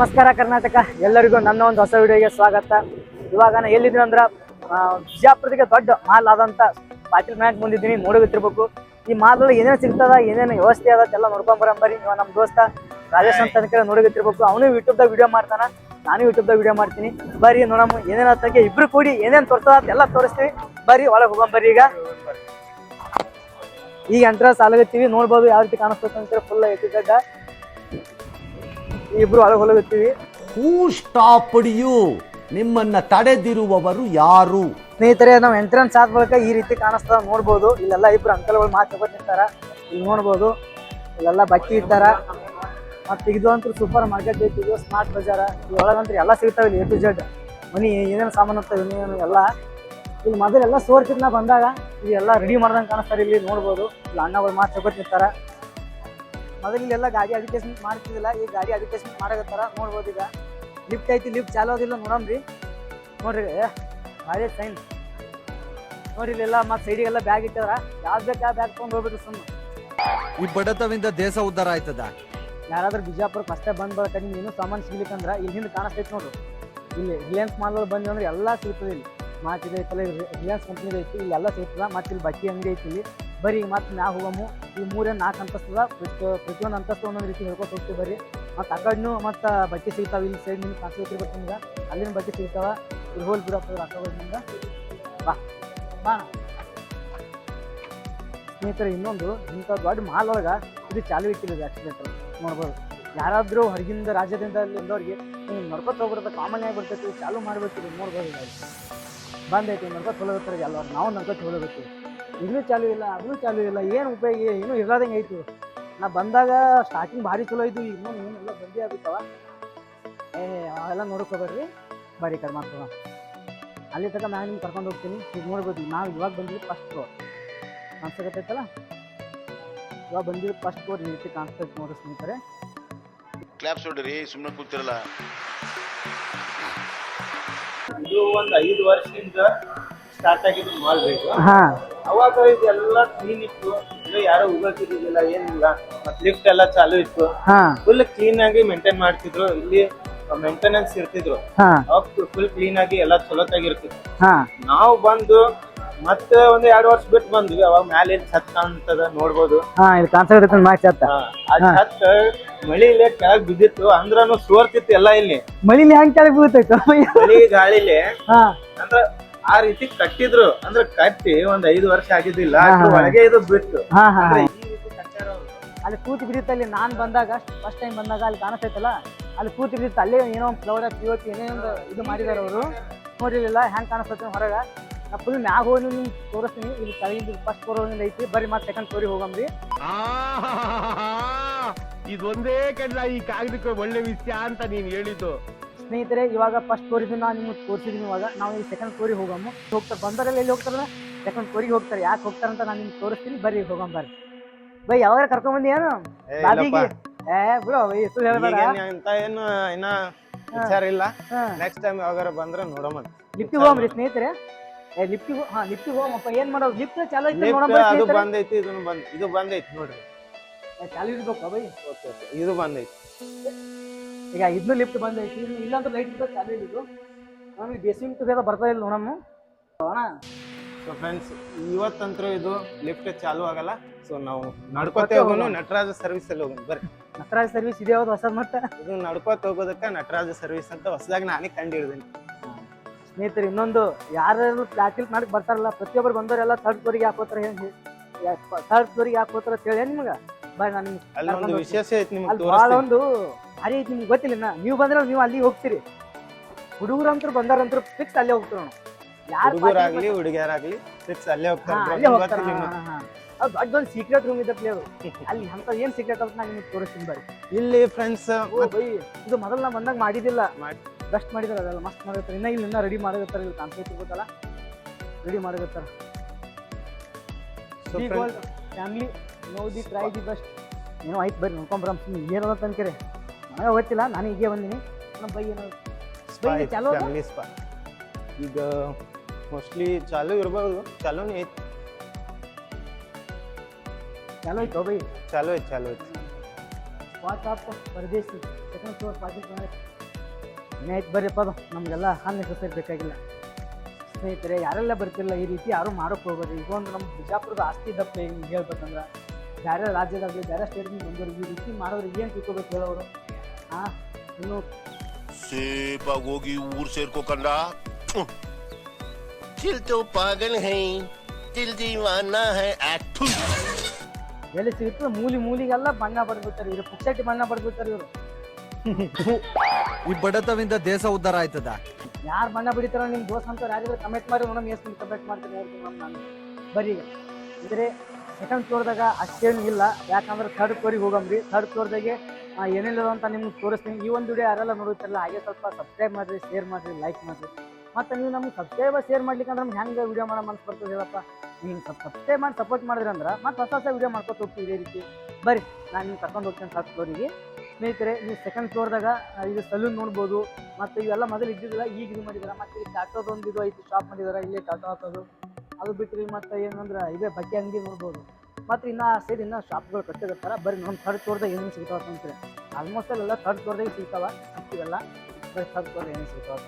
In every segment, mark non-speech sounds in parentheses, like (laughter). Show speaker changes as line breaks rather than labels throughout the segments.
ನಮಸ್ಕಾರ ಕರ್ನಾಟಕ. ಎಲ್ಲರಿಗೂ ನನ್ನ ಒಂದು ಹೊಸ ವಿಡಿಯೋಗೆ ಸ್ವಾಗತ. ಇವಾಗ ನಾನು ಎಲ್ಲಿದ್ದೀನಿ ಅಂದ್ರೆ ಬಿಜಾಪುರದಿಗೆ ದೊಡ್ಡ ಮಾಲ್ ಆದಂಥ ಪಾಟೀಲ್ ಮ್ಯಾಂಕ್ ಮುಂದಿದ್ದೀನಿ ನೋಡೋಗಿರ್ಬೇಕು ಈ ಮಾಲಲ್ಲಿ ಏನೇನು ಸಿಗ್ತದ, ಏನೇನು ವ್ಯವಸ್ಥೆ ಅದ ಎಲ್ಲ ನೋಡ್ಕೊಂಡ್ ಬರಂಬರಿ ಇವ ನಮ್ಮ ದೋಸ್ತ ರಾಜೇಶ್ ಅಂತ ಅನ್ಕೊಂಡು ನೋಡೋಗಿರ್ಬೇಕು ಅವನು ಯೂಟ್ಯೂಬ್ದಾಗ ವಿಡಿಯೋ ಮಾಡ್ತಾನ, ನಾನು ಯೂಟ್ಯೂಬ್ದಾಗ ವಿಡಿಯೋ ಮಾಡ್ತೀನಿ. ಬರ್ರಿ ನೋಡಮ್ಮ, ಏನೇನು ಆತಕ್ಕೆ ಇಬ್ರು ಕೂಡಿ ಏನೇನು ತೋರಿಸ್ತದ ಎಲ್ಲ ತೋರಿಸ್ತೀವಿ. ಬರ್ರಿ, ಒಳಗೆ ಹೋಗಂಬರ್ರಿ ಈಗ. ಈಗ ಎಂಟ್ರ ಸಾಲಾಗತ್ತೀವಿ, ನೋಡ್ಬೋದು ಯಾವ ರೀತಿ ಕಾಣಿಸ್ತದೆ ಅಂತ ಫುಲ್ ಎತ್ತಿದ್ದ ಇಬ್ರು ಒಳಗೆ ಹೊಲಗತ್ತೀವಿ
ಹೂ ಸ್ಟಾಪ್ಡ್ ಯು ನಿಮ್ಮನ್ನ ತಡೆದಿರುವವರು ಯಾರು?
ಸ್ನೇಹಿತರೆ ನಾವು ಎಂಟ್ರೆನ್ಸ್ ಆದ ಬಳಿಕ ಈ ರೀತಿ ಕಾಣಿಸ್ತದ ನೋಡ್ಬೋದು. ಇಲ್ಲೆಲ್ಲ ಇಬ್ರು ಅಂಕಲ್ಗಳು ಮಾತು ನಿಂತಾರ ಇಲ್ಲಿ ನೋಡ್ಬೋದು. ಇಲ್ಲೆಲ್ಲ ಬಟ್ಟಿ ಇಟ್ಟಾರ ಮತ್ತೆ ಇದು ಅಂತೂ ಸೂಪರ್ ಮಾರ್ಕೆಟ್ ಐತಿ. ಇದು ಸ್ಮಾರ್ಟ್ ಬಜಾರ. ಇದ್ರೊಳಗಂತ್ರ ಎಲ್ಲ ಸಿಗ್ತಾವೆ ಇಲ್ಲಿ ಎ ಟು ಜೆಡ್ ಮನಿ ಏನೇನು ಸಾಮಾನು ಅಂತ ಏನೇನು ಎಲ್ಲ. ಇಲ್ಲಿ ಮೊದಲೆಲ್ಲ ಸೋರ್ಸಿದ್ನ ಬಂದಾಗ ಇದು ಎಲ್ಲ ರೆಡಿ ಮಾಡ್ದಂಗೆ ಕಾಣಿಸ್ತಾರೆ ಇಲ್ಲಿ ನೋಡ್ಬೋದು. ಇಲ್ಲಿ ಅಣ್ಣಗಳು ಮಾತು ನಿಂತಾರ ಮೊದಲು ಗಾಡಿ ಅಡ್ವರ್ಟೈಸ್ಮೆಂಟ್ ಮಾಡ್ತಿದ್ದಿಲ್ಲ ಈ ಗಾಡಿ ಅಡ್ವರ್ಟೈಸ್ಮೆಂಟ್ ಮಾಡಕತ್ತಾರ ನೋಡ್ಬೋದು ಈಗ. ಲಿಫ್ಟ್ ಐತಿ ಲಿಫ್ಟ್ ಚಾಲೋದಿಲ್ಲ ನೋಡಮ್ರಿ. ನೋಡ್ರಿ ಗಾಡಿ ಸೈನ್ ನೋಡ್ರಿ ಇಲ್ಲೆಲ್ಲ ಮತ್ತೆ ಸೈಡಿಗೆಲ್ಲ ಬ್ಯಾಗ್ ಇಟ್ಟದ್ರ. ಯಾವ್ದು ಬೇಕು ಯಾವ ಬ್ಯಾಗ್ ತೊಗೊಂಡು ಹೋಗ್ಬೇಕು ಸುಮ್ಮನೆ
ಈ ಬಡತವಿಂದ ದೇಶ ಉದ್ಧಾರ ಆಯ್ತದ?
ಯಾರಾದ್ರೂ ಬಿಜಾಪುರ ಫಸ್ಟೇ ಬಂದ್ ಬರೋ ಕಡಿಮೆ ಇನ್ನೂ ಸಾಮಾನು ಸಿಗ್ಲಿಕ್ಕಂದ್ರ ಇಲ್ಲಿ ಹಿಂದೆ ಕಾಣಿಸ್ತೈತಿ ನೋಡ್ರಿ ಇಲ್ಲಿ ರಿಲಯನ್ಸ್ ಮಾಲ್ ಬಂದ್ವಿ ಅಂದ್ರೆ ಎಲ್ಲ ಸಿಗ್ತದೆ ಇಲ್ಲಿ. ಮಾತಿದೆ ಐತಲ್ಲ ಐತಲ್ಲ ರಿಲಯನ್ಸ್ ಕಂಪ್ನಿ ಐತಿ ಇಲ್ಲಿ ಎಲ್ಲ ಸಿಗ್ತದೆ. ಮತ್ತೆ ಇಲ್ಲಿ ಬಟ್ಟೆ ಅಂಗಡಿ ಐತಿ ಇಲ್ಲಿ. ಬರೀ ಮತ್ತೆ ಮ್ಯಾಗ ಹೋಗಮು. ಈ ಮೂರೇ ನಾಲ್ಕು ಅಂತಸ್ತದ, ಪ್ರತಿ ಪ್ರತಿಯೊಂದು ಅಂತಸ್ತು ಒಂದೊಂದು ರೀತಿ ಹೇಳ್ಕೊತ ಹೋಗ್ತೀವಿ ಬರ್ರಿ. ಮತ್ತು ಆ ಮತ್ತು ಬಟ್ಟೆ ಸಿಗ್ತಾವೆ, ಇಲ್ಲಿ ಸೈಡ್ ನಿಮ್ಗೆ ಕಾಣಿಸ್ತಿರ್ಬೇಕು ನಿಮ್ಗೆ. ಅಲ್ಲಿನ ಬಟ್ಟೆ ಸಿಗ್ತಾವೆ. ಇಲ್ಲಿ ಹೋಲ್ ಬಿಡಪ್ಪ ಅಕ್ಕಗಳಿಂದ ಬಾ. ಬಾ. ಸ್ನೇಹಿತರೆ, ಇನ್ನೊಂದು, ಇಂಥ ದೊಡ್ಡ ಮಾಲ್ ಒಳಗೆ ಇದು ಚಾಲು ಇಟ್ಟಿರೋದು ಆಕ್ಸಿಡೆಂಟ್ ನೋಡ್ಬೋದು. ಯಾರಾದರೂ ಹೊರಗಿಂದ ರಾಜ್ಯದಿಂದ ಎಲ್ಲರಿಗೆ ನೀವು ನಡ್ಕೊತ ಹೋಗ್ಬಿಡುತ್ತೆ ಕಾಮನ್ ಆಗಿ ಬರ್ತೈತಿ, ಚಾಲು ಮಾಡ್ಬೇಕು ನೋಡ್ಬೋದು. ಈಗ ಬಂದೈತಿ, ನಡ್ಕೊತ ಹೋಗ್ತಾರೆ ಎಲ್ಲರು ನಾವು ನಡ್ಕೊತ ಹೋಗಬೇಕು ಇದೂ ಚಾಲು ಇಲ್ಲ ಅದೂ ಚಾಲು ಇಲ್ಲ ಏನು ಉಪಯೋಗ ಏನೂ ಇರ್ಲಾದಂಗೆ ಐತಿ. ನಾ ಬಂದಾಗ ಸ್ಟಾರ್ಟಿಂಗ್ ಭಾರಿ ಚಲೋ ಇದ್ದು ಇನ್ನೂ ಎಲ್ಲ ಬಂದೇ ಆಗುತ್ತವ ಏ ಅವೆಲ್ಲ ನೋಡ್ಕೋಬೇಡ್ರಿ ಹೋಗ್ಬೇಡ್ರಿ. ಬರೀ ಕಡೆ ಮಾಡ್ತವ ಅಲ್ಲಿ ತನಕ ನಾನು ನಿಮ್ಗೆ ಕರ್ಕೊಂಡು ಹೋಗ್ತೀನಿ. ಈಗ ನೋಡ್ಬೋದು ನಾವು ಇವಾಗ ಬಂದಿದ್ದು ಫಸ್ಟ್ ಫ್ಲೋರ್ ಕಾಣಿಸ್ತಾಗತ್ತೈತಲ್ಲ ಇವಾಗ ಬಂದಿದ್ದು ಫಸ್ಟ್ ಫ್ಲೋರ್ ಈ ರೀತಿ ಕಾಣಿಸ್ತೈತೆ ನೋಡಿ ಸ್ನೇಹಿತರೆ.
ಕ್ಲಾಪ್ಸ್ ನೋಡ್ರಿ ಸುಮ್ಮನೆ ಕೂತಿರಲ್ಲ.
ಇದು ಒಂದು ಐದು ವರ್ಷದಿಂದ ಸ್ಟಾರ್ಟ್ ಆಗಿದ್ದು ಮಾಲ್ ಬೇಕು.
ಹಾಂ.
ಅವಾಗ ಇದೆಲ್ಲ ಕ್ಲೀನ್ ಇತ್ತು. ಇದು ಯಾರು ಉಗಲ್ತಿದ್ದಿಲ್ಲ ಏನಿಲ್ಲ. ಮತ್ ಲಿಫ್ಟ್ ಎಲ್ಲ ಚಾಲು ಇತ್ತು.
ಹಾಂ.
ಫುಲ್ ಕ್ಲೀನ್ ಆಗಿ ಮೇಂಟೈನ್ ಮಾಡ್ತಿದ್ರು. ಇಲ್ಲಿ ಮೇಂಟೆನೆನ್ಸ್ ಇರ್ತಿದ್ರು.
ಹಾ.
ಅವಾಗ ಫುಲ್ ಕ್ಲೀನ್ ಆಗಿ ಎಲ್ಲ ಚಲೋತಾಗಿರ್ತಿತ್ತು.
ಹಾ.
ನಾವು ಬಂದು ಮತ್ತೆ ಒಂದ್ ಎರಡು ವರ್ಷ ಬಿಟ್ಟು ಬಂದ್ವಿ. ಅವಾಗ ಮ್ಯಾಲೆ ಛತ್ ಕಾಣ್ತದ ನೋಡ್ಬೋದು.
ಹಾ ಇದು ಕಾಣಿಸ್ತಾಗತ್ತೈತೆ ಮ್ಯಾಚ್ ಆತ
ಹಾ, ಆ ಛತ್ ಮಳಿಲೆ ಕೆಳಗ್ ಬಿದ್ದಿತ್ತು. ಅಂದ್ರನು ಸೋರ್ತಿತ್ತು ಎಲ್ಲ ಇಲ್ಲಿ.
ಮಳಿಲಿ ಹೆಂಗ್ ಕೆಳಗೆ ಬೀಳ್ತೈತೆ?
ಮಳಿ ಗಾಳಿಲಿ.
ಹಾಂ.
ಅಂದ್ರ ಆ ರೀತಿ ಕಟ್ಟಿದ್ರು. ಅಂದ್ರೆ ಕಟ್ಟಿ ಒಂದ್ ಐದು ವರ್ಷ ಆಗಿದ್ದಿಲ್ಲ ಒಳಗೆ ಇದು ಬಿಟ್ಟು.
ಅಲ್ಲಿ ಕೂತಿ ಬಿದ್ದಿತ್ತು ಅಲ್ಲಿ ನಾನು ಬಂದಾಗ ಫಸ್ಟ್ ಟೈಮ್ ಬಂದಾಗ ಅಲ್ಲಿ ಕಾಣಿಸ್ತೈತಲ್ಲ ಅಲ್ಲಿ ಕೂತಿ ಬಿದ್ದಿತ್ತು. ಅಲ್ಲೇ ಏನೋ ಒಂದು ಫ್ಲವರ್ ಪಿ ಒ ಪಿ ಏನೇನೋ ಇದು ಮಾಡಿದಾರೆ ಅವರು. ನೋಡಿರಲಿಲ್ಲ ಹೆಂಗೆ ಕಾಣಿಸ್ತೈತೆ ಹೊರಗೆ. ನಾ ಫುಲ್ ಮ್ಯಾಗ ಹೋಗಿ ನಿಮ್ಗೆ ತೋರಿಸ್ತೀನಿ. ಇಲ್ಲಿ ಕೆಳಗಿಂದ ಫಸ್ಟ್ ಫ್ಲೋರ್ ಐತಿ. ಬರ್ರಿ ಮತ್ತೆ ಸೆಕೆಂಡ್ ಫ್ಲೋರಿಗೆ ಹೋಗಮ್ರಿ
ಇದೊಂದೇ ಕಡ್ಲ ಈ ಕಾಗದಕ್ಕೆ ಒಳ್ಳೆ ವಿಷಯ ಅಂತ ನೀನ್ ಹೇಳಿದ್ದು.
ಸ್ನೇಹಿತರೆ ಇವಾಗ ಫಸ್ಟ್ ಫ್ಲೋರ್ ಇದ್ದು ನಾನು ನಿಮ್ಗೆ ತೋರಿಸಿದ್ದೀನಿ ಇವಾಗ. ನಾವು ಈ ಸೆಕೆಂಡ್ ಫ್ಲೋರಿಗೆ ಹೋಗಮ್ಮ. ಹೋಗ್ತಾರೆ ಬಂದರಲ್ಲಿ ಎಲ್ಲಿ ಹೋಗ್ತಾರಲ್ಲ? ಸೆಕೆಂಡ್ ಫ್ಲೋರಿಗೆ ಹೋಗ್ತಾರೆ. ಯಾಕೆ ಹೋಗ್ತಾರೆ ಅಂತ ನಾನು ನಿಮ್ಗೆ ತೋರಿಸ್ತೀನಿ. ಬರ್ರಿ ಹೋಗಮ್ಮ ಬರ್ರಿ. ಬೈ ಯಾವಾಗ ಕರ್ಕೊಂಡ್ ಬಂದಿ ಏನು? ಬಾಬಿಗೆ. ಏ ಬಿಡು ಬೈ ಹೆಸರು ಹೇಳ್ಬೇಡ.
ಅಂತ ಏನು ಇನ್ನ ವಿಚಾರ ಇಲ್ಲ. ನೆಕ್ಸ್ಟ್ ಟೈಮ್ ಯಾವಾಗಾರ ಬಂದ್ರೆ ನೋಡಮ್ಮ.
ಲಿಫ್ಟಿಗೆ ಹೋಗ್ರಿ ಸ್ನೇಹಿತರೆ. ಏ ಲಿಫ್ಟಿಗೆ ಹಾ ಲಿಫ್ಟಿಗೆ ಹೋಗಪ್ಪ ಏನ್ ಮಾಡೋದು? ಲಿಫ್ಟ್ ಚಾಲು ಐತಿ ನೋಡಮ್ಮ
ಅದು ಬಂದೈತಿ ಇದನ್ನು ಬಂದ್ ಇದು ಬಂದೈತಿ ನೋಡ್ರಿ.
ಚಾಲು ಇರ್ಬೇಕು ಬೈ.
Okay okay. ಇದು ಬಂದೈತಿ.
ಈಗ ಇದನ್ನು ಲಿಫ್ಟ್ ಬಂದೈತಿ ಇಲ್ಲಾಂದ್ರೆ ಲೈಟ್ ಇದ್ದ ಚಾಲು ಇದ್ದು ನಮಗೆ ಬೇಸಿಂಗ್ ಟುಗೆದರ್ ಬರ್ತಾ ಇಲ್ಲ ನೋಡಮ್ಮ. ಅಣ್ಣ
ಸೊ ಫ್ರೆಂಡ್ಸ್ ಇವತ್ತಂತೂ ಇದು ಲಿಫ್ಟ್ ಚಾಲು ಆಗಲ್ಲ. ಸೊ ನಾವು ನಡ್ಕೋತೆ ಹೋಗೋಣ. ನಟರಾಜ ಸರ್ವಿಸ್ ಅಲ್ಲಿ ಹೋಗೋಣ. ಬರ್ರಿ.
ನಟರಾಜ ಸರ್ವಿಸ್ ಇದೆ ಯಾವ್ದು ಹೊಸದ್ ಮತ್ತೆ?
ಇದು ನಡ್ಕೋತ ಹೋಗೋದಕ್ಕೆ ನಟರಾಜ ಸರ್ವಿಸ್ ಅಂತ ಹೊಸದಾಗಿ ನಾನೇ ಕಂಡು ಹಿಡಿದೀನಿ
ಸ್ನೇಹಿತರೆ ಇನ್ನೊಂದು ಯಾರು ಪ್ಲಾಟಿಲ್ ಮಾಡಕ್ ಬರ್ತಾರಲ್ಲ ಪ್ರತಿಯೊಬ್ಬರು ಬಂದವರೆಲ್ಲ ಥರ್ಡ್ ಫ್ಲೋರಿಗೆ ಹಾಕೋತಾರೆ ಥರ್ಡ್ ಫ್ಲೋರಿಗೆ ಹಾಕೋತಾರ ಹೇಳಿ ನಿಮ್ಗೆ? ಬಾಯ್ ನಾನು
ವಿಶೇಷ ಐತಿ ನಿಮ್ಗೆ
ಅಲ್ಲಿ ಭಾಳ ಒಂದು ಭಾರಿ ಐತಿ ನಿಮ್ಗೆ ಗೊತ್ತಿಲ್ಲ. ನೀವು ಬಂದ್ರೆ ನೀವು ಅಲ್ಲಿ ಹೋಗ್ತೀರಿ. ಹುಡುಗರಂತರು ಬಂದಾರಂತರು ಫಿಕ್ಸ್ ಅಲ್ಲೇ ಹೋಗ್ತಾರೆ ಯಾರು
ಹುಡುಗರಾಗ್ಲಿ ಹುಡುಗಿಯರಾಗ್ಲಿ ಫಿಕ್ಸ್ ಅಲ್ಲೇ ಹೋಗ್ತಾರೆ.
ಅದು ಒಂದು ಸೀಕ್ರೆಟ್ ರೂಮ್ ಇದೆ ಪ್ಲೇ ಅಲ್ಲಿ ಅಂತ ಏನ್ ಸೀಕ್ರೆಟ್ ಅಂತ ನಾನು ನಿಮ್ಗೆ ತೋರಿಸ್ತೀನಿ ಬರ್ರಿ
ಇಲ್ಲಿ ಫ್ರೆಂಡ್ಸ್
ಇದು ಮೊದಲು ನಾ ಬಂದಾಗ ಮಾಡಿದಿಲ್ಲ
ಮಾಡಿ.
ಬೆಸ್ಟ್ ಮಾಡಿದಾರೆ ಅದೆಲ್ಲ ಮಸ್ತ್ ಮಾಡಿರ್ತಾರೆ. ಇನ್ನ ಇಲ್ಲಿ ಇನ್ನ ರೆಡಿ ಮಾಡಿರ್ತಾರೆ ಇಲ್ಲಿ ಕಾಣಿಸ್ತಿರ್ಬೇಕಲ್ಲ ರೆಡಿ ಮಾಡಿರ್ತಾರೆ. Family no the try the best ಏನೋ ಆಯ್ತು ಬರ್ರಿ ನೋಡ್ಕೊಂಬರಂ ಏನದ ತನಕರಿ ನನಗೆ ಗೊತ್ತಿಲ್ಲ ನಾನು ಹೀಗೆ ಬಂದೀನಿ. ನಮ್ಮ ಬೈ ಏನೋ ಬೈ ಚಾಲು?
ಫ್ಯಾಮಿಲಿ ಸ್ಪಾ ಈಗ ಮೋಸ್ಟ್ಲಿ ಚಾಲೂ ಇರ್ಬೋದು ಚಾಲೂನೇ ಐತಿ.
ಚಾಲೋ ಐತೋ ಬೈ.
ಚಾಲೋ ಐತಿ ಚಾಲು ಐತಿ
ಆಫ್ ಪರದೇಶಿ ಸೆಕೆಂಡ್ ಫ್ಲೋರ್ ಪಾರ್ಟಿ ಏನಾಯ್ತು ಬರ್ರಿಪ್ಪ ಅದು ನಮಗೆಲ್ಲ ಹಾನಿ ಹೆಸರು ಬೇಕಾಗಿಲ್ಲ. ಸ್ನೇಹಿತರೆ ಯಾರೆಲ್ಲ ಬರ್ತಿಲ್ಲ ಈ ರೀತಿ ಯಾರು ಮಾಡೋಕೆ ಹೋಗೋದು ಈಗ ಒಂದು ನಮ್ಮ ಬಿಜಾಪುರದ ಆಸ್ತಿ ದಪ್ಪ ಹೇಳ್ಬೇಕಂದ್ರೆ ಬೇರೆ ರಾಜ್ಯದಾಗಲಿ ಬೇರೆ ಸ್ಟೇಟ್ ಬಂದವ್ರಿಗೆ ಈ ರೀತಿ ಮಾಡೋರಿಗೆ ಏನು ತಿಳ್ಕೊಬೇಕು ಹೇಳೋರು? ಹಾಂ ಇನ್ನು
ಸೇಫಾಗಿ ಹೋಗಿ ಊರು ಸೇರ್ಕೋಕಂಡ ದಿಲ್ ತೋ ಪಾಗಲ್ ಹೈ ದಿಲ್ ದೀವಾನಾ ಹೈ ಅಟ್ಟು
ಎಲ್ಲಿ ಸಿಗುತ್ತೆ ಮೂಲಿ ಮೂಲಿಗೆಲ್ಲ ಬಣ್ಣ ಬಡ್ಬಿಡ್ತಾರೆ ಇವರು ಪುಕ್ಸಟ್ಟಿ ಬಣ್ಣ ಬಡ್ಬಿಡ್ತಾರೆ ಇವರು.
ಈ ಬಡತವಿಂದ ದೇಶ ಉದ್ಧಾರ ಆಯ್ತದ?
ಯಾರು ಬಣ್ಣ ಬಿಡಿತಾರೋ ನಿಮ್ಮ ದೋಸ್ತ ಅಂತ ಯಾರಿದ್ರೆ ಕಮೆಂಟ್ ಮಾಡಿ ನೋಡಮ್ ಎಷ್ಟು ಕಮೆಂಟ್ ಮಾಡ್ತೀನಿ ಹೇಳ್ತೀನಿ ನಾನು ಬರೀ ಇದ್ರೆ ಸೆಕೆಂಡ್ ಫ್ಲೋರ್ದಾಗ ಅಷ್ಟೇನು ಇಲ್ಲ. ಯಾಕಂದ್ರೆ ಥರ್ಡ್ ಫ್ಲೋರಿಗೆ ಹೋಗಮ್ರಿ ಥರ್ಡ್ ಫ್ಲೋರ್ದಾಗೆ ಏನಿಲ್ಲ ಅಂತ ನಿಮ್ಗೆ ತೋರಿಸ್ತೀನಿ. ಈ ಒಂದು ವಿಡಿಯೋ ಯಾರೆಲ್ಲ ನೋಡುತ್ತಿರಲ್ಲ ಹಾಗೆ ಸ್ವಲ್ಪ ಸಬ್ಸ್ಕ್ರೈಬ್ ಮಾಡಿರಿ ಶೇರ್ ಮಾಡಿರಿ ಲೈಕ್ ಮಾಡಿರಿ. ಮತ್ತು ನೀವು ನಮ್ಗೆ ಸಬ್ಸ್ಕ್ರೈಬ್ ಶೇರ್ ಮಾಡ್ಲಿಕ್ಕೆ ಅಂದ್ರೆ ಹೆಂಗೆ ವಿಡಿಯೋ ಮಾಡೋ ಮನ್ಸು ಬರ್ತದೆ ಹೇಳಪ್ಪ. ನೀವು ಸ್ವಲ್ಪ ಸಬ್ಸ್ಕ್ರೈಬ್ ಮಾಡಿ ಸಪೋರ್ಟ್ ಮಾಡಿದ್ರೆ ಅಂದ್ರೆ ಮತ್ತೆ ಹೊಸ ಹೊಸ ವಿಡಿಯೋ ಮಾಡ್ಕೊತ ಹೋಗ್ತೀವಿ ಇದೇ ರೀತಿ. ಬರ್ರಿ, ನಾನು ನಿಮ್ಗೆ ಕರ್ಕೊಂಡು ಹೋಗ್ತೀನಿ ಥರ್ಡ್ ಫ್ಲೋರಿಗೆ ಸ್ನೇಹಿತರೆ, ನೀವು ಸೆಕೆಂಡ್ ಫ್ಲೋರ್ದಾಗ ಇದು ಸಲೂನ್ ನೋಡ್ಬೋದು. ಮತ್ತು ಇವೆಲ್ಲ ಮೊದಲು ಇದ್ದಿದ್ದಿಲ್ಲ, ಈಗ ಇದು ಮಾಡಿದಾರೆ ಮತ್ತು ಇಲ್ಲಿ ಟಾಟೋದೊಂದು ಇದು ಐತಿ ಶಾಪ್ ಮಾಡಿದಾರೆ ಇಲ್ಲಿ ಟಾಟೋ ಹಾಕೋದು ಅದು ಬಿಟ್ಟರೆ ಮತ್ತೆ ಏನಂದ್ರೆ ಇವೇ ಬಟ್ಟೆ ಅಂಗಡಿ ನೋಡ್ಬೋದು. ಮತ್ತು ಇನ್ನು ಸೈಡ್ ಇನ್ನೂ ಶಾಪ್ಗಳು ಕಟ್ಟಿರ್ತಾರೆ ಬರೀ ನಮ್ಮ ಥರ್ಡ್ ಫ್ಲೋರ್ದಾಗ ಏನೇನು ಸಿಗ್ತಾವೆ ಅಂತಾರೆ? ಆಲ್ಮೋಸ್ಟ್ ಅಲ್ಲೆಲ್ಲ ಥರ್ಡ್ ಫ್ಲೋರ್ದಾಗ ಸಿಗ್ತಾವೆ ಸಿಗ್ತಿವಲ್ಲ ಬರೀ ಥರ್ಡ್ ಫ್ಲೋರ್ ಏನೇನು ಸಿಗ್ತಾವ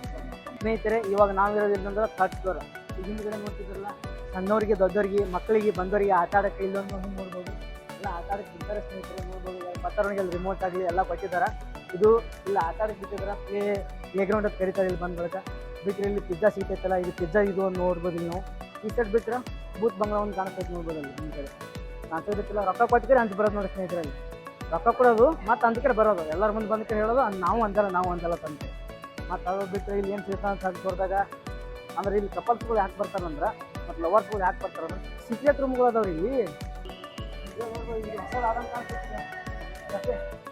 ಸ್ನೇಹಿತರೆ, ಇವಾಗ ನಾವಿರೋದು ಏನಂದ್ರೆ ಥರ್ಡ್ ಫ್ಲೋರ್ ಹಿಂದ್ಗಡೆ ನೋಡ್ತಿದ್ರಲ್ಲ ಸಣ್ಣವರಿಗೆ, ದೊಡ್ಡವರಿಗೆ, ಮಕ್ಕಳಿಗೆ, ಬಂದವರಿಗೆ ಆಟ ಆಡೋಕ್ಕೆ ಇಲ್ಲೊಂದು ನೋಡ್ಬೋದು. ಎಲ್ಲ ಆಟ ಆಡಕ್ಕೆ ಬಿಡ್ತಾರೆ ಸ್ನೇಹಿತರೆ, ನೋಡ್ಬೋದು. ಪತ್ತರಣಿಗೆ ರಿಮೋಟ್ ಆಗಲಿ ಎಲ್ಲ ಕೊಟ್ಟಿದ್ದಾರೆ. ಇದು ಇಲ್ಲ, ಆಟ ಆಡಕ್ಕೆ ಬಿಟ್ಟಿದ್ದಾರೆ ಪ್ಲೇ ಪ್ಲೇ ಗ್ರೌಂಡ್ ಅಂತ ಕರಿತಾರೆ ಇಲ್ಲಿ ಬಂದ ಬಿಟ್ಟರೆ ಇಲ್ಲಿ ಪಿಜ್ಜಾ ಸಿಗ್ತೈತಲ್ಲ, ಇದು ಪಿಜ್ಜಾ ಇದು ನೋಡ್ಬೋದು ನಾವು. ಈ ಸೈಡ್ ಬಿಟ್ಟರೆ ಬೂತ್ ಬಂಗ್ಲಾ ಒಂದು ಕಾಣಿಸ್ತೈತೆ ನೋಡ್ಬೋದು ಅಲ್ಲಿ ನಿಮ್ಮ ಕಡೆ. ಕಾಣಿಸೋದಕ್ಕೆಲ್ಲ ರೊಕ್ಕ ಕೊಟ್ಟಿದ್ರೆ ಅಂತ ಬರೋದು ನೋಡಿ ಸ್ನೇಹಿತರಲ್ಲಿ ರೊಕ್ಕ ಕೊಡೋದು ಮತ್ತೆ ಅಂದ ಕಡೆ ಬರೋದು. ಎಲ್ಲರ ಮುಂದೆ ಬಂದ ಕಡೆ ಹೇಳೋದು ನಾವು ಅಂದಲ್ಲ ನಾವು ಅಂದಲ್ಲ ತಂದೆ ಮತ್ತು ಅದು ಬಿಟ್ಟರೆ ಇಲ್ಲಿ ಏನು ಸಿಗ್ತಾ ಅಂತ ತೋರಿದಾಗ ಅಂದ್ರೆ ಇಲ್ಲಿ ಕಪಲ್ಸ್ಗಳು ಯಾಕೆ ಬರ್ತಾರಂದ್ರೆ ಮತ್ತು ಲವರ್ಸ್ಗಳು ಯಾಕೆ ಬರ್ತಾರಂದ್ರೆ ಸೀಕ್ರೆಟ್ ರೂಮ್ಗಳು ಅದಾವ್ರಿ ಇಲ್ಲಿ.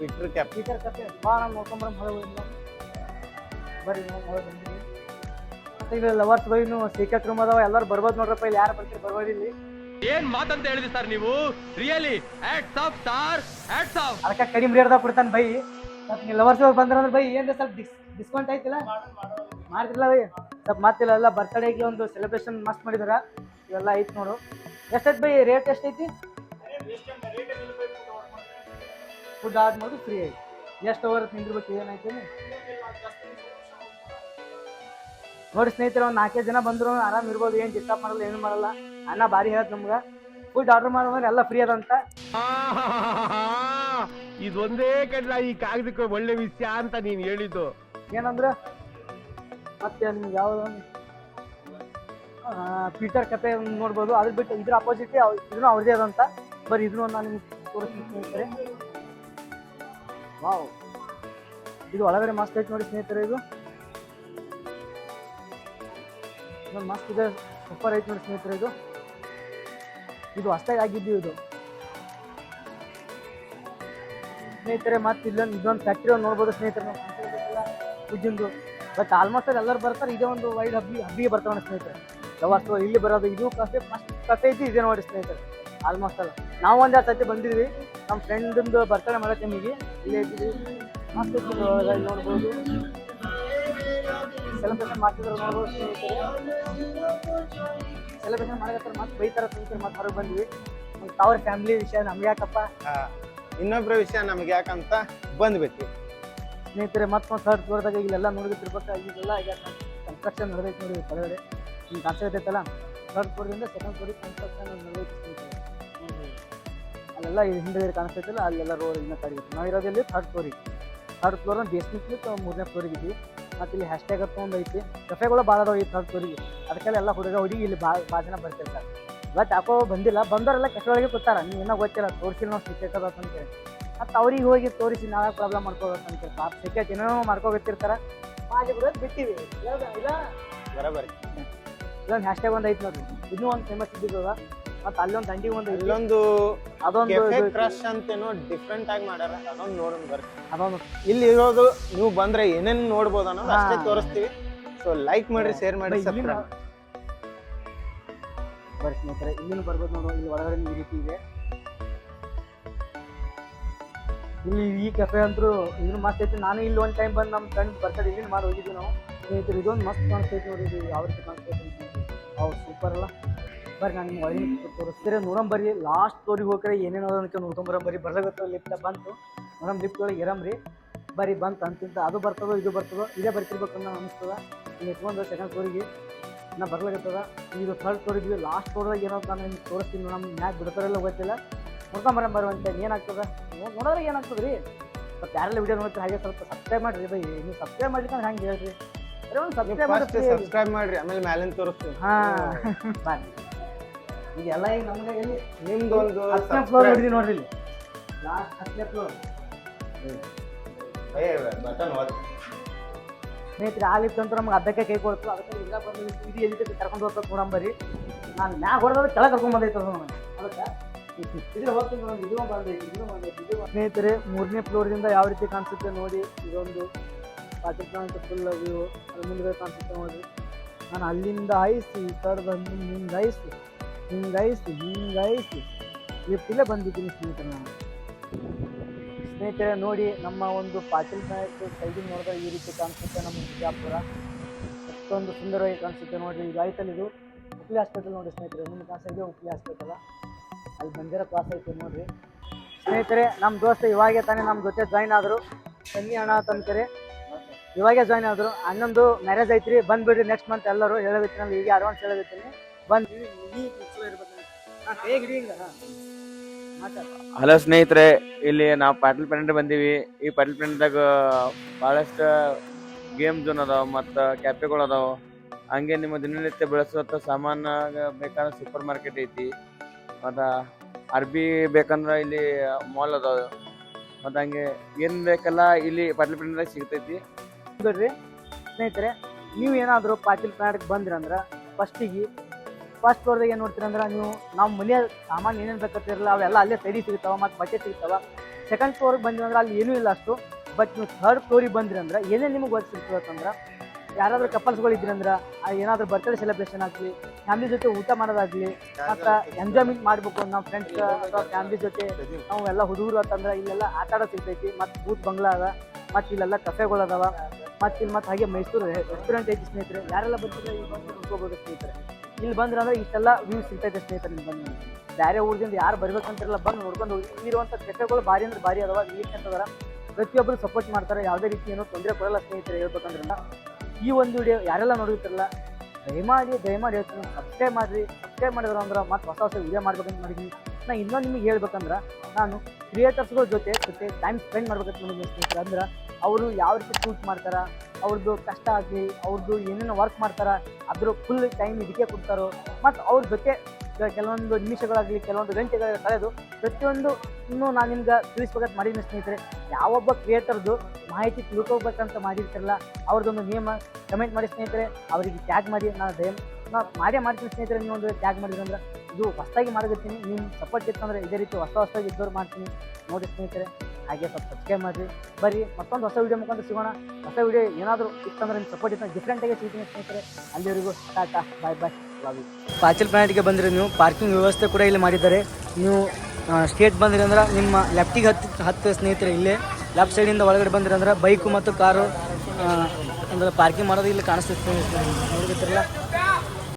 ಇಟ್ರು
ಕತೆ ಬಾ ನಾನು ನೋಡ್ಕೊಂಬರ ಹೊಳೆ ಹೋಗಿಲ್ಲ ಬರ್ರಿ ನಾವು ಮತ್ತೆ ಇಲ್ಲಿ ಲವರ್ಸ್ ಬೈನು ಸೀಕ್ರೆಟ್ ರೂಮ್ ಅದಾವ ಎಲ್ಲರೂ ಬರ್ಬೋದು ನೋಡ್ರಪ್ಪ ಇಲ್ಲಿ ಯಾರು ಬರ್ತೀರಿ ಬರ್ಬೋದು ಇಲ್ಲಿ.
ಏನ್ ಮಾತಂತ ಹೇಳಿದ್ರಿ ಸರ್ ನೀವು? ರಿಯಲಿ ಆಟ್ಸ್ ಆಫ್ ಸ್ಟಾರ್ ಆಟ್ಸ್ ಆಫ್
ಅದಕ್ಕೆ ಕಡಿಮೆ ರೇಟ್ದಾಗ ಕೊಡ್ತಾನೆ ಬೈ ಮತ್ತೆ ನೀವು ಲವರ್ಸ್ ಬಂದ್ರಂದ್ರೆ ಬೈ ಏನು ಸ್ವಲ್ಪ ಡಿಸ್ ಡಿಸ್ಕೌಂಟ್ ಐತಿಲ್ಲ? ಮಾಡ್ತಿಲ್ಲ ಬೈ ಸ್ವಲ್ಪ ಮಾತಿಲ್ಲ ಎಲ್ಲ ಬರ್ತಡೇಗೆ ಒಂದು ಸೆಲೆಬ್ರೇಷನ್ ಮಸ್ತ್ ಮಾಡಿದಾರ. ಇವೆಲ್ಲ ಐತಿ ನೋಡು. ಎಷ್ಟೈತಿ ಬೈ ರೇಟ್ ಎಷ್ಟೈತಿ? ಫುಡ್ ಆದ್ಮೋದು ಫ್ರೀ ಐತಿ ಎಷ್ಟು ಅವರ್ ತಿಂದಿರ್ಬೇಕು ಏನೈತಿ ನೋಡಿ ಸ್ನೇಹಿತರೆ ಒಂದು ನಾಲ್ಕೈದು ಜನ ಬಂದರು ಆರಾಮ್ ಇರ್ಬೋದು ಏನು ಡಿಸ್ಟರ್ಬ್ ಮಾಡಲ್ಲ ಏನು ಮಾಡಲ್ಲ. ಅನ್ನ ಭಾರಿ ಹೇಳತ್ ನಮ್ಗೆ. ಫುಡ್ ಆರ್ಡರ್ ಮಾಡಿದ್ರೆ ಎಲ್ಲ ಫ್ರೀ ಅದಂತ. (laughs)
ಇದೊಂದೇ ಕಡ್ಲ ಈ ಕಾಗದಕ್ಕೆ ಒಳ್ಳೆ ವಿಷಯ ಅಂತ ನೀನು ಹೇಳಿದ್ದು.
ಏನಂದ್ರೆ? ಮತ್ತೆ ನಿಮ್ಗೆ ಯಾವ್ದು? ಪೀಟರ್ ಕತೆ ನೋಡ್ಬೋದು. ಅದ್ರ ಬಿಟ್ಟು ಇದ್ರ ಅಪೋಸಿಟ್ ಇದನ್ನು ಅವ್ರದೇ ಅದಂತ. ಬರೀ ಇದನ್ನು ನಾನು ನಿಮ್ಗೆ ತೋರಿಸ್ತೀನಿ ಸ್ನೇಹಿತರೆ. ವಾವ್ ಇದು ಒಳಗಡೆ ಮಸ್ತ್ ಐತೆ ನೋಡಿ ಸ್ನೇಹಿತರೆ ಇದು. ಇದೊಂದು ಮಸ್ತ್ ಇದೆ. ಸೂಪರ್ ಐತೆ ನೋಡಿ ಸ್ನೇಹಿತರೆ ಇದು. ಇದು ಹೊಸ್ದಾಗಿ ಆಗಿದ್ದು ಇದು. ಸ್ನೇಹಿತರೆ, ಮತ್ತೆ ಇಲ್ಲೊಂದು ಇದೊಂದು ಫ್ಯಾಕ್ಟ್ರಿ ಒಂದು ನೋಡ್ಬೋದು ಸ್ನೇಹಿತರೆ ಪೂಜಿಂದು ಬಟ್ ಆಲ್ಮೋಸ್ಟ್ ಅಲ್ಲಿ ಎಲ್ಲರೂ ಬರ್ತಾರೆ. ಇದೇ ಒಂದು ವೈಡ್ ಹಬ್ಬಿ ಹಬ್ಬಿಗೆ ಬರ್ತಾವೆ ಸ್ನೇಹಿತರೆ. ಯಾವತ್ತು ಇಲ್ಲಿ ಬರೋದು, ಇದು ಕಫೆ ಫಸ್ಟ್ ಕಫೆ ಇದೇ ನೋಡಿ ಸ್ನೇಹಿತರೆ. ಆಲ್ಮೋಸ್ಟ್ ಅಲ್ಲ. ನಾವು ಒಂದು ಸತಿ ಬಂದಿದ್ವಿ. ನಮ್ಮ ಫ್ರೆಂಡಿಂದು ಬರ್ತಡೇ ಮಾಡೋ ಟೈಮಿಗೆ ಇಲ್ಲೇ ಇದ್ದೀವಿ ಮಸ್ತ್ ನೋಡ್ಬೋದು. ಸೆಲೆಬ್ರೇಷನ್ ಮಾಡ್ತಿದ್ರು ನೋಡ್ಬೋದು ಸ್ನೇಹಿತರೆ ಸೆಲೆಬ್ರೇಷನ್ ಮಾಡಿದ್ರೆ ಮತ್ತೆ ಬೈತಾರ ಸ್ನೇಹಿತರು ಮತ್ತೆ ಹೊರಗೆ ಬಂದ್ವಿ. ಮತ್ತು ಅವ್ರ ಫ್ಯಾಮಿಲಿ ವಿಷಯ ನಮ್ಗೆ ಯಾಕಪ್ಪ?
ಇನ್ನೊಬ್ಬರ ವಿಷಯ ನಮ್ಗೆ ಯಾಕಂತ ಬಂದ್ಬಿಟ್ವಿ.
ಸ್ನೇಹಿತರೆ ಮತ್ತೊಂದು ಥರ್ಡ್ ಫ್ಲೋರ್ದಾಗ ಇಲ್ಲೆಲ್ಲ ನೋಡಿದ್ರು ಈಗೆಲ್ಲ ಈಗ ಕನ್ಸ್ಟ್ರಕ್ಷನ್ ನಡೆದೈತೆ ನೋಡಿ ಕೆಳಗಡೆ. ಹಿಂಗೆ ಕಾಣಿಸ್ತೈತಲ್ಲ ಥರ್ಡ್ ಫ್ಲೋರಿಂದ ಸೆಕೆಂಡ್ ಫ್ಲೋರಿಗೆ ಕನ್ಸ್ಟ್ರಕ್ಷನ್ ನಡೆದೈತೆ ಸ್ನೇಹಿತರೆ. ಅಲ್ಲೆಲ್ಲ ಇದು ಹಿಂದೆ ಕಾಣಿಸ್ತೈತಲ್ಲ ಅಲ್ಲೆಲ್ಲ ರೋಡ್ ಇನ್ನ ಕಡಿಗೆ ನಾವು ಇರೋದಲ್ಲಿ ಥರ್ಡ್ ಫ್ಲೋರಿಗೆ ಥರ್ಡ್ ಫ್ಲೋರ್ ಬೇಸ್ಮೆಂಟ್ ಮೂರನೇ ಫ್ಲೋರಿಗೆ ಇದ್ವಿ. ಮತ್ತು ಇಲ್ಲಿ ಹ್ಯಾಶ್ ಟ್ಯಾಗ್ ಒಂದು ಐತಿ. ಕಫೆಗಳು ಭಾಳ ಅದಾವ ಈ ಹತ್ತು ಫ್ಲೋರಿಗೆ ಅದಕ್ಕೆಲ್ಲ ಎಲ್ಲ ಹುಡುಗ ಹುಡುಗಿ ಇಲ್ಲಿ ಭಾಳ ಭಾಳ ಜನ ಬರ್ತಿರ್ತಾರೆ. ಬಟ್ ಯಾಕೋ ಬಂದಿಲ್ಲ ಬಂದವರೆಲ್ಲ ಕೆಫೆ ಒಳಗೆ ಕೂತಾರ. ನೀವು ಏನೋ ಗೊತ್ತಿಲ್ಲ ತೋರಿಸಿಲ್ಲ ನಾವು ಸಿಕ್ಕೇಟ್ ಅದ ಅಂತೇಳಿ ಮತ್ತು ಅವ್ರಿಗೆ ಹೋಗಿ ತೋರಿಸಿ ನಾಳೆ ಪ್ರಾಬ್ಲಮ್ ಮಾಡ್ಕೋಬೇಕು ಅಂತ ಪಾಪ ಸಿಕ್ಕೇಟ್ ಏನೇನೋ ಮಾಡ್ಕೋಬೇಕಿರ್ತಾರ ಮಾಡಿ ಬಿಡೋದು ಬಿಟ್ಟಿವಿ. ಇಲ್ಲ-
ಬರಬರಿ.
ಇಲ್ಲೊಂದು ಹ್ಯಾಶ್ಟ್ಯಾಗ್ ಒಂದು ಐತಿ ನೋಡ್ರಿ. ಇನ್ನೂ ಒಂದು ಫೇಮಸ್ ಇದ್ದಿದ್ದದ ಮತ್ತು ಅಲ್ಲೊಂದು ದಂಡಿ ಒಂದು
ಇಲ್ಲೊಂದು
ಅದೊಂದು
ಕೆಫೆ. ಕ್ರಶ್ ಅಂತೇನೋ ಡಿಫ್ರೆಂಟ್ ಆಗಿ ಮಾಡ್ಯಾರ ಅದೊಂದು ನೋಡೋಣ ಬರ್ರಿ.
ಅದೊಂದು
ಇಲ್ಲಿ ಇರೋದು ನೀವು ಬಂದ್ರೆ ಏನೇನ್ ನೋಡ್ಬೋದು ಅನ್ನೋದು ಅಷ್ಟೇ ತೋರಿಸ್ತೀವಿ. ಸೊ ಲೈಕ್ ಮಾಡಿ ಶೇರ್ ಮಾಡಿ ಸಬ್ಸ್ಕ್ರೈಬ್
ಬರ್ರಿ ಸ್ನೇಹಿತರೆ ಇಲ್ಲಿನೂ ಬರ್ಬೋದು ನೋಡು ಇಲ್ಲಿ ಒಳಗಡೆ ಈ ರೀತಿ ಇದೆ. ಇಲ್ಲಿ ಈ ಕೆಫೆ ಅಂತೂ ಇದ್ರ ಮಸ್ತ್ ಐತಿ. ನಾನು ಇಲ್ಲಿ ಒಂದು ಟೈಮ್ ಬಂದು ನಮ್ಮ ಫ್ರೆಂಡ್ ಬರ್ತಡೆ ಇಲ್ಲಿ ಮಾಡಿ ಹೋಗಿದ್ವಿ ನಾವು. ಸ್ನೇಹಿತರು ಇದೊಂದು ಮಸ್ತ್ ಕಾಣಿಸ್ತೈತಿ ನೋಡಿ ಇದು ಯಾವ ರೀತಿ ಕಾಣಿಸ್ತೈತಿ ಹೌದು ಸೂಪರ್ ಅಲ್ಲ? ಬರ್ರಿ ನಾನು ನಿಮ್ಗೆ ಒಳಗಿನ ತೋರಿಸ್ತೀರ ನೋಡಮ್ ಬರ್ರಿ ಲಾಸ್ಟ್ ತೋರಿಗೆ ಹೋಗ್ರೆ ಏನೇನೋ ಅದಕ್ಕೆ ನೋಡ್ಕೊಂಬರಮ್ ಬರ್ರಿ ಬರ್ಲಾಗತ್ತ ಲಿಫ್ಟ್ ಬಂತು. ನೋಡಮ್ ಲಿಫ್ಟ್ ಒಳಗೆ ಇರಮ್ರಿ ಬರೀ ಬಂತು ಅಂತಿಂತ ಅದು ಬರ್ತದೋ ಇದು ಬರ್ತದೋ ಇದೇ ಬರ್ತಿರ್ಬೇಕು ಅನ್ನೋ ಅನಿಸ್ತದ. ಇಲ್ಲಿ ಇಟ್ಕೊಂಡು ಸೆಕೆಂಡ್ ಫ್ಲೋರಿಗೆ ನಾ ಬರ್ಲಾಗತ್ತದ. ಇದು ಥರ್ಡ್ ಫ್ಲೋರ್ ಇದ್ವಿ ಲಾಸ್ಟ್ ಫ್ಲೋರ್ದಾಗ ಏನೋ ನಾನು ನಿಮ್ಗೆ ತೋರಿಸ್ತೀನಿ ನಮ್ಮ ಮ್ಯಾಗ ಬಿಡ್ತಾರಲ್ಲ ಗೊತ್ತಿಲ್ಲ. ನೋಡ್ಕೊಂಬರ ಬರುವಂತೆ ಏನಾಗ್ತದ ನೋಡೋರಿಗೆ ಏನಾಗ್ತದೆ ರೀ? ಮತ್ತು ಯಾರೆಲ್ಲ ವಿಡಿಯೋ ನೋಡ್ತಾರೆ ಹಾಗೆ ಸ್ವಲ್ಪ ಸಬ್ಸ್ಕ್ರೈಬ್ ಮಾಡಿರಿ ಬೈ. ನೀವು ಸಬ್ಸ್ಕ್ರೈಬ್ ಮಾಡ್ಲಿಕ್ಕೆ ಅಂದ್ರೆ ಹಂಗೆ ಹೇಳ್ರಿ? ಸಬ್ಸ್ಕ್ರೈಬ್
ಮಾಡಿರಿ ಆಮೇಲೆ ಮ್ಯಾಲಿಂದ ತೋರಿಸ್ತೀನಿ.
ಹಾಂ. (laughs) ಬಾಯ್ ಈಗ ಎಲ್ಲ ಈಗ ನಮ್ಗೆ ಎಲ್ಲಿ
ನಿಮ್ದೊಂದು
ಹತ್ತನೇ ಫ್ಲೋರ್ ನೋಡಿದ್ವಿ ನೋಡ್ರಿ ಇಲ್ಲಿ. ಲಾಸ್ಟ್ ಹತ್ತನೇ ಫ್ಲೋರ್
ಬಟನ್
ಸ್ನೇಹಿತರೆ ಆ ಲಿಫ್ಟ್ ಅಂತ ನಮ್ಗೆ ಅರ್ಧಕ್ಕೆ ಕೈ ಕೊಡ್ತು. ಅದಕ್ಕೆ ಇಲ್ಲ ಬಂದು ಇದು ಎಲ್ಲಿ ಕರ್ಕೊಂಡು ಹೋಗ್ಬೇಕು ನೋಡಂಬರಿ ನಾನು ಮ್ಯಾಗ ಹೊಡೆದ್ರೆ ಕೆಳಗೆ ಕರ್ಕೊಂಡ್ ಬಂದೈತೆ ಅದು ನನಗೆ ಅದಕ್ಕೆ ಸ್ನೇಹಿತರೆ ಮೂರನೇ ಫ್ಲೋರ್ದಿಂದ ಯಾವ ರೀತಿ ಕಾಣಿಸುತ್ತೆ ನೋಡಿ. ಇದೊಂದು ಪಾಕಿಸ್ತಾನ ಫುಲ್ ವ್ಯೂ ಅದು. ಮುಂದೆ ಕಾಣಿಸುತ್ತೆ ನೋಡಿ. ನಾನು ಅಲ್ಲಿಂದ ಐಸಿ ಈ ಕಡೆ ಬಂದು ಹಿಂಗೆ ಹಿಂಗಾಯಿಸ್ತು ಆಯಿಸಿ ಲಿಫ್ಟ್ ಇಲ್ಲೇ ಬಂದಿದ್ದೀನಿ ಸ್ನೇಹಿತರೆ ನಾನು. ಸ್ನೇಹಿತರೆ, ನೋಡಿ, ನಮ್ಮ ಒಂದು ಪಾಟೀಲ್ ನಾಯಕ್ ಸೈಡಿಗೆ ನೋಡಿದ್ರೆ ಈ ರೀತಿ ಕಾಣಿಸುತ್ತೆ ನಮ್ಮ ಬಿಜಾಪುರ ಅಷ್ಟೊಂದು ಸುಂದರವಾಗಿ ಕಾಣಿಸುತ್ತೆ ನೋಡಿರಿ, ಈಗ ಆಯ್ತಲ್ಲ ಇದು? ಉಪ್ಲಿ ಹಾಸ್ಪಿಟಲ್ ನೋಡಿ ಸ್ನೇಹಿತರೆ ನಿಮ್ಮ ಕಾಸಿಗೆ ಇದೆ ಉಪ್ಲಿ ಹಾಸ್ಪಿಟಲ್. ಅಲ್ಲಿ ಬಂದಿರೋ ಕ್ಲಾಸ್ ಐತೆ ನೋಡಿರಿ. ಸ್ನೇಹಿತರೆ, ನಮ್ಮ ದೋಸ್ತ ಇವಾಗೆ ತಾನೇ ನಮ್ಮ ಜೊತೆ ಜಾಯ್ನ್ ಆದರು. ಸನ್ನಿ ಅಣ್ಣ ತಂತಾರೆ ಇವಾಗೆ ಜಾಯ್ನ್ ಆದರು. ಅಣ್ಣಂದು ಮ್ಯಾರೇಜ್ ಐತ್ರಿ. ಬಂದುಬಿಡ್ರಿ ನೆಕ್ಸ್ಟ್ ಮಂತ್ ಎಲ್ಲರೂ. ಹೇಳಬೇಕು ನಾನು ಈಗ ಅಡ್ವಾನ್ಸ್ ಹೇಳಬೇಕು
ಹಲೋ ಸ್ನೇಹಿತರೆ ಇಲ್ಲಿ ನಾವು ಪಾಟಲ್ ಪೆಂಡ್ ಬಂದೀವಿ. ಈ ಪಾಟಲ್ ಪೆಂಡ್ದಾಗ ಭಾಳಷ್ಟು ಗೇಮ್ ಜೋನ್ ಅದಾವ ಮತ್ತು ಕ್ಯಾಫೆಗಳು ಅದಾವ. ಹಂಗೆ ನಿಮ್ಮ ದಿನನಿತ್ಯ ಬೆಳೆಸುವಂಥ ಸಾಮಾನಾಗ ಬೇಕಾದ ಸೂಪರ್ ಮಾರ್ಕೆಟ್ ಐತಿ. ಮತ್ತು ಅರ್ಬಿ ಬೇಕಂದ್ರೆ ಇಲ್ಲಿ ಮಾಲ್ ಅದಾವ. ಮತ್ತು ಹಂಗೆ ಏನು ಬೇಕಲ್ಲ ಇಲ್ಲಿ ಪಾಟಲ್ ಪೆಂಡ್ದಾಗ ಸಿಗ್ತೈತಿ.
ಸ್ನೇಹಿತರೆ ನೀವು ಏನಾದರೂ ಪಾಟೀಲ್ ಪ್ಲಾಟ್ಗೆ ಬಂದ್ರಿ ಅಂದ್ರೆ ಫಸ್ಟಿಗೆ ಫಸ್ಟ್ ಫ್ಲೋರ್ದಾಗ ಏನು ನೋಡ್ತೀರಿ ಅಂದ್ರೆ ನೀವು ನಾವು ಮನೆಯ ಸಾಮಾನು ಏನೇನು ಬೇಕಾಗ್ತಿರಲ್ಲ ಅವೆಲ್ಲ ಅಲ್ಲೇ ಸೈಡಿ ಸಿಗ್ತಾವ ಮತ್ತು ಬಟ್ಟೆ ಸಿಗ್ತಾವ ಸೆಕೆಂಡ್ ಫ್ಲೋರ್ಗೆ ಬಂದಿರಂದ್ರೆ ಅಲ್ಲಿ ಏನೂ ಇಲ್ಲ ಅಷ್ಟು. ಬಟ್ ನೀವು ಥರ್ಡ್ ಫ್ಲೋರಿಗೆ ಬಂದ್ರಿ ಅಂದ್ರೆ ಏನೇನು ನಿಮಗೆ ಗೊತ್ತಿರ್ತದಂದ್ರೆ ಯಾರಾದರೂ ಕಪಲ್ಸ್ಗಳು ಇದ್ರಿ ಅಂದ್ರೆ ಏನಾದರೂ ಬರ್ತ್ಡೇ ಸೆಲೆಬ್ರೇಷನ್ ಆಗಲಿ ಫ್ಯಾಮಿಲಿ ಜೊತೆ ಊಟ ಮಾಡೋದಾಗಲಿ, ಮತ್ತು ಎಂಜಾಯ್ಮೆಂಟ್ ಮಾಡಬೇಕು ನಮ್ಮ ಫ್ರೆಂಡ್ಸ್ ಅಥವಾ ಫ್ಯಾಮಿಲಿ ಜೊತೆ ನಾವು ಎಲ್ಲ ಹುಡುಗರು ಅಂತಂದ್ರೆ ಇಲ್ಲೆಲ್ಲ ಆಟ ಆಡೋ ಸಿಗ್ತೈತಿ. ಮತ್ತು ಬೂತ್ ಬಂಗ್ಲಾ ಅದ, ಮತ್ತು ಇಲ್ಲೆಲ್ಲ ಕಫೆಗಳು ಅದಾವ, ಮತ್ತು ಇಲ್ಲಿ ಮತ್ತು ಹಾಗೆ ಮೈಸೂರು ರೆಸ್ಟೋರೆಂಟ್ ಐತಿ ಸ್ನೇಹಿತರೆ, ಯಾರೆಲ್ಲ ಬರ್ತಿದ್ರೆ ಈಗ ಸ್ನೇಹಿತರೆ? ಇಲ್ಲಿ ಬಂದ್ರೆ ಅಂದ್ರೆ ಇಷ್ಟೆಲ್ಲ ವ್ಯೂ ಸಿಗ್ತೈತೆ ಸ್ನೇಹಿತರೆ ಇಲ್ಲಿ ಬಂದು ಬೇರೆ ಊರಿಂದ ಯಾರು ಬರ್ಬೇಕಂತಿರಲ್ಲ, ಬಂದು ನೋಡ್ಕೊಂಡು ಹೋಗಿ ಇಲ್ಲಿರುವಂಥ ಕೆಫೆಗಳು ಭಾರಿ ಅಂದ್ರೆ ಭಾರಿ ಅದಾವ ಅಂತಂದ್ರೆ ಪ್ರತಿಯೊಬ್ಬರು ಸಪೋರ್ಟ್ ಮಾಡ್ತಾರೆ. ಯಾವುದೇ ರೀತಿ ಏನೋ ತೊಂದರೆ ಕೊಡಲ್ಲ ಸ್ನೇಹಿತರೆ ಹೇಳ್ಬೇಕಂದ್ರೆ ಈ ಒಂದು ವಿಡಿಯೋ ಯಾರೆಲ್ಲ ನೋಡಿರ್ತಾರಲ್ಲ, ದಯಮಾಡಿ ದಯಮಾಡಿ ಹೇಳ್ತೀನಿ. ಸಬ್ಸ್ಕ್ರೈಬ್ ಮಾಡಿರಿ. ಸಬ್ಸ್ಕ್ರೈಬ್ ಮಾಡಿದ್ರು ಅಂದ್ರೆ ಮತ್ತೆ ಹೊಸ ಹೊಸ ವಿಡಿಯೋ ಮಾಡ್ಬೇಕಂತ ಮಾಡಿದ್ದೀನಿ ನಾ ಇನ್ನೊಂದು ನಿಮಗೆ ಹೇಳ್ಬೇಕಂದ್ರೆ ನಾನು ಕ್ರಿಯೇಟರ್ಸ್ಗಳ ಜೊತೆ ಜೊತೆ ಟೈಮ್ ಸ್ಪೆಂಡ್ ಮಾಡ್ಬೇಕಂತ ಮಾಡಿದ್ದೀನಿ ಸ್ನೇಹಿತರೆ. ಅಂದ್ರೆ ಅವರು ಯಾವ ರೀತಿ ಶೂಟ್ ಮಾಡ್ತಾರೆ ಅವ್ರದ್ದು ಕಷ್ಟ ಆಗಲಿ ಅವ್ರದ್ದು ಏನೇನು ವರ್ಕ್ ಮಾಡ್ತಾರ ಅದ್ರ ಫುಲ್ ಟೈಮ್ ಇದಕ್ಕೆ ಕೊಡ್ತಾರೋ, ಮತ್ತು ಅವ್ರ ಜೊತೆ ಕೆಲವೊಂದು ನಿಮಿಷಗಳಾಗಲಿ, ಕೆಲವೊಂದು ಗಂಟೆಗಳ ಕಳೆದು ಪ್ರತಿಯೊಂದು ಇನ್ನೂ ನಾನು ನಿಮ್ಗೆ ತಿಳಿಸ್ಬೇಕಂತ ಮಾಡಿದ್ದೀನಿ ಸ್ನೇಹಿತರೆ, ಯಾವೊಬ್ಬ ಕ್ರಿಯೇಟರ್ದು ಮಾಹಿತಿ ತಿಳ್ಕೊಬೇಕಂತ ಮಾಡಿರ್ತಾರಲ್ಲ, ಅವ್ರದ್ದೊಂದು ನಿಯಮ ಕಮೆಂಟ್ ಮಾಡಿ ಸ್ನೇಹಿತರೆ, ಅವರಿಗೆ ಟ್ಯಾಗ್ ಮಾಡಿ, ನಾನು ದಯ ನಾ ಮಾಡೇ ಮಾಡ್ತೀನಿ ಸ್ನೇಹಿತರೆ, ನೀವು ಒಂದು ಟ್ಯಾಗ್ ಮಾಡಿದ್ರೆ ಅಂದ್ರೆ, ಇದು ಹೊಸದಾಗಿ ಮಾಡಿರ್ತೀನಿ ನಿಮ್ಮ ಸಪೋರ್ಟ್ ಇತ್ತಂದ್ರೆ ಇದೇ ರೀತಿ ಹೊಸ ಹೊಸದಾಗಿ ಇದ್ದವ್ರು ಮಾಡ್ತೀನಿ. ನೋಡಿ ಸ್ನೇಹಿತರೆ. ಹಾಗೆ ಸ್ವಲ್ಪ ಸಬ್ಸ್ಕ್ರೈಬ್ ಮಾಡಿರಿ. ಬರೀ ಮತ್ತೊಂದು ಹೊಸ ವಿಡಿಯೋ ಮುಖಾಂತರ ಸಿಗೋಣ. ಹೊಸ ವಿಡಿಯೋ ಏನಾದರೂ ಇತ್ತಂದ್ರೆ ನಿಮ್ಮ ಸಪೋರ್ಟ್ ಇತ್ತು ಡಿಫ್ರೆಂಟಾಗಿ ಸಿಗ್ತೀನಿ ಸ್ನೇಹಿತರೆ. ಅಲ್ಲಿವರೆಗೂ ಟಾಟಾ ಬಾಯ್ ಬಾಯ್ ಲವ್ ಪಾಚಿಲ್ ಪ್ಲಾನೆಟ್ಗೆ ಬಂದರೆ ನೀವು ಪಾರ್ಕಿಂಗ್ ವ್ಯವಸ್ಥೆ ಕೂಡ ಇಲ್ಲಿ ಮಾಡಿದ್ದಾರೆ. ನೀವು ಸ್ಟೇಟ್ ಬಂದಿರಿ ಅಂದ್ರೆ ನಿಮ್ಮ ಲೆಫ್ಟಿಗೆ ಹತ್ತು ಹತ್ತು ಸ್ನೇಹಿತರೆ ಇಲ್ಲೇ. ಲೆಫ್ಟ್ ಸೈಡಿಂದ ಒಳಗಡೆ ಬಂದಿರಿ ಅಂದ್ರೆ ಬೈಕು ಮತ್ತು ಕಾರು ಅಂದ್ರೆ ಪಾರ್ಕಿಂಗ್ ಮಾಡೋದು ಇಲ್ಲಿ ಕಾಣಿಸ್ತಿತ್ತು ನೋಡಿರ್ತಿರಲ್ಲ